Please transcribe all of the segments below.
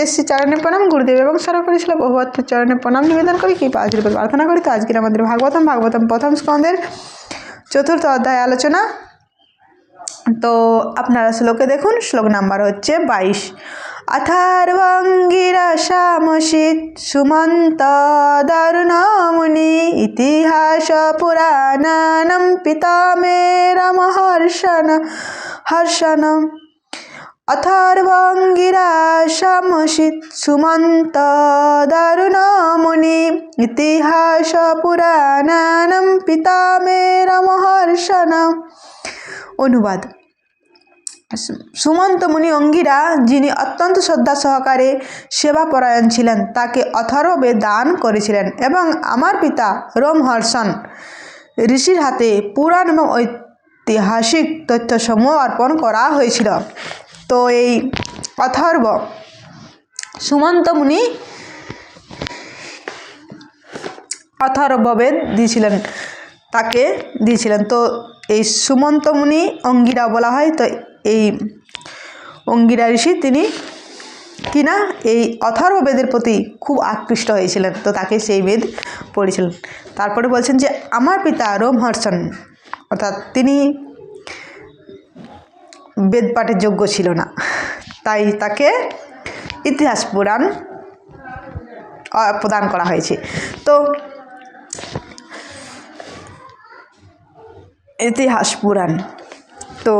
দেশি চরণে প্রণাম, গুরুদেব এবং সর্বোপরি ছিল বহুবত্র চরণে প্রণাম, নিবেদন করি কি আশীর্বাদ, প্রার্থনা করি। তো আজকের আমাদের ভাগবতম ভাগবতম প্রথম স্কন্ধের চতুর্থ অধ্যায় আলোচনা। তো আপনারা শ্লোকে দেখুন, শ্লোক নাম্বার হচ্ছে বাইশ। অথার্বঙ্গিরসামসিত সুমন্ত দারুণমুনি ইতিহাস পুরাণানম পিতামেরমহর্ষণ হর্ষণম অথর্বঙ্গিরাশমসিত সুমন্ত দারুণমুনি ইতিহাস পুরাণানম পিতামেরমহর্ষণ অনুবাদ সুমন্ত মুনি অঙ্গিরা যিনি অত্যন্ত শ্রদ্ধা সহকারে সেবাপরায়ণ ছিলেন তাকে অথর্বে দান করেছিলেন এবং আমার পিতা রোমহর্ষণ ঋষির হাতে পুরাণ এবং ঐতিহাসিক তথ্যসমূহ অর্পণ করা হয়েছিল তো এই অথর্ব সুমন্ত মুনি অথর্ববেদ দিয়েছিলেন, তাকে দিয়েছিলেন। তো এই সুমন্ত মুনি অঙ্গিরা বলা হয়, তো এই অঙ্গিরা ঋষি তিনি কিনা এই অথর্ব বেদের প্রতি খুব আকৃষ্ট হয়েছিলেন, তো তাকে সেই বেদ পড়েছিলেন। তারপরে বলছেন যে, আমার পিতা রোমহর্ষণ, অর্থাৎ তিনি বেদ পাঠের যোগ্য ছিল না। তাই তাকে ইতিহাস পুরাণ প্রদান করা হয়েছে। তো ইতিহাস পুরাণ। তো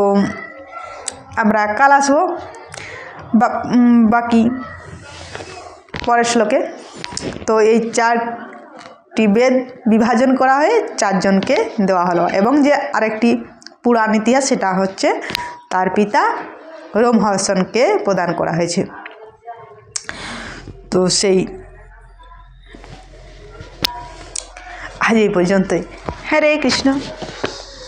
আমরা কাল আসব। বাকি পরের শ্লোকে। তো এই চারটি বেদ বিভাজন করা হয়ে চারজনকে দেওয়া হলো। এবং যে আরেকটি পুরাণ ইতিহাস সেটা হচ্ছে তার পিতা রোমহর্ষণকে প্রদান করা হয়েছে। তো সেই আজ এই পর্যন্তই। রে কৃষ্ণ।